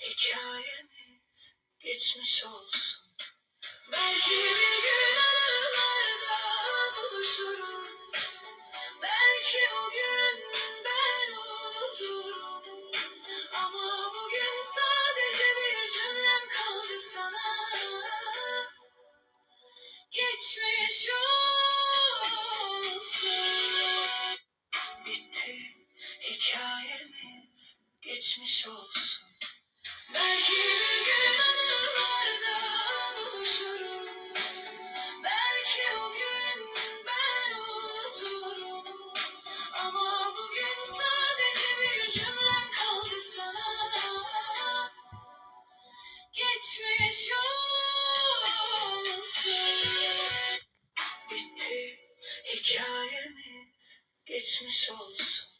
hikayemiz geçmiş olsun. Belki bir gün anılarda buluşuruz. Belki o gün ben unuturum. Ama bugün sadece bir cümlem kaldı sana. Geçmiş olsun. Bitti hikayemiz geçmiş olsun. Belki. Belki hikayemiz geçmiş olsun.